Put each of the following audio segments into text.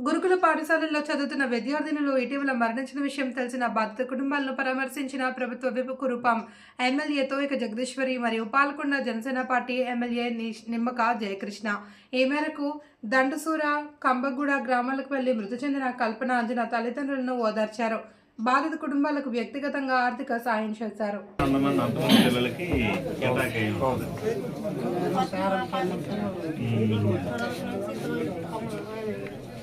గురుకుల పాఠశాలల్లో చదువుతున్న విద్యార్థినులు ఇటీవల మరణించిన విషయం తెలిసిన బాధిత కుటుంబాలను పరామర్శించిన ప్రభుత్వ విప్ కురుపాం ఎమ్మెల్యేతో ఇక జగదీశ్వరి మరియు పాల్గొన్న జనసేన పార్టీ ఎమ్మెల్యే నిష్- నిమ్మక జయకృష్ణ. ఈ మేరకు దండసూర కంబగూడ గ్రామాలకు వెళ్ళి మృతి చెందిన కల్పన అంజన తల్లిదండ్రులను ఓదార్చారు. బాధిత కుటుంబాలకు వ్యక్తిగతంగా ఆర్థిక సాయం చేశారు.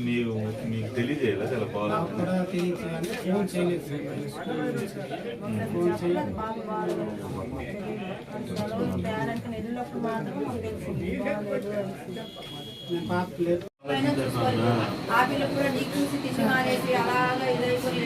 మీరు మీకు తెలియజేయాలి చాలా బాగుంది ఫోన్ చేయలేదు సార్. స్కూల్ నుంచి. ఫోన్ చేయలేదు. నేను పాప లేదు. ఆపిల్ కూడా డీక్యూసి తీసి మానేసి అలాగా ఇదైపోయి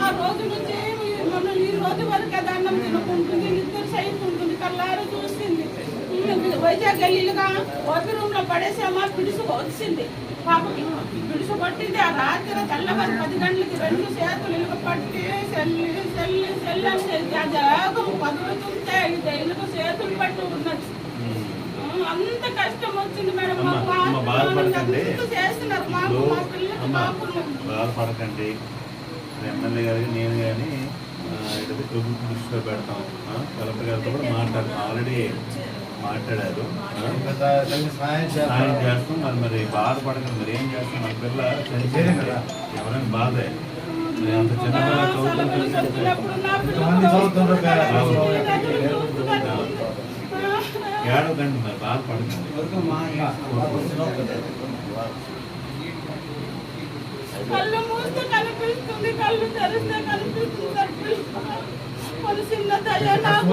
ఆ రోజు నుంచి మమ్మల్ని ఈ రోజు వరకు అది వైజాగ్ గల్లీలుగా ఓపి రూమ్లో పడేసామా? పిడుసు వచ్చింది. పాపకి పిడుసు పట్టింది. ఆ రాత్రి తెల్లవారు పది గంటలకి రెండు చేతులు ఇలుక పట్టి సెల్లి సెల్లి సెల్లి ఆ జాగం పదులుతుంటే ఇది ఇలుక చేతులు పట్టి ఉన్నది. అంత కష్టం వచ్చింది మేడం. చేస్తున్నారు. మాకు మా పిల్లలకి ఎమ్మెల్యే గారికి నేను కానీ ఇదైతే ప్రభుత్వం దృష్టిలో పెడతాం. కలెక్టర్ గారితో కూడా మాట్లాడతాం. ఆల్రెడీ మాట్లాడారు. సాయం చేస్తాం. మరి మరి బాధపడకండి. మరి ఏం చేస్తాం? మన పిల్ల చనిపోయింది. కదా? ఎవరైనా బాధే. మరి అంత చిన్న పిల్ల చదువుతుంటే చదువుతున్నప్పుడు నా ఎంతమంది చదువుతుండ్రు ఏడవకండి. మరి బాధపడకండి. కళ్ళు మూస్తే కనిపిస్తుంది. కళ్ళు తెరిస్తే కనిపిస్తుంది. మన చిన్న నాకు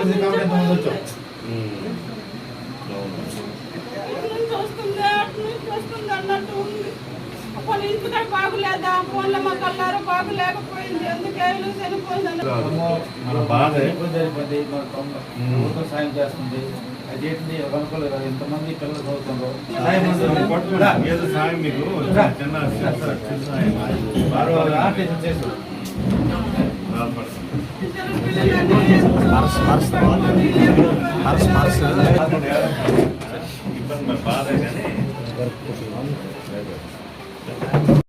మన బాధ జరిపోయింది మన ప్రభుత్వం సాయం చేస్తుంది అది అనుకోలేదు ఎంతమంది పిల్లలు చదువుతుందో సాయం అందుతుంది. ఏదో సాయం మీకు చిన్న ఇబ్బంది మరి బాధ కానీ.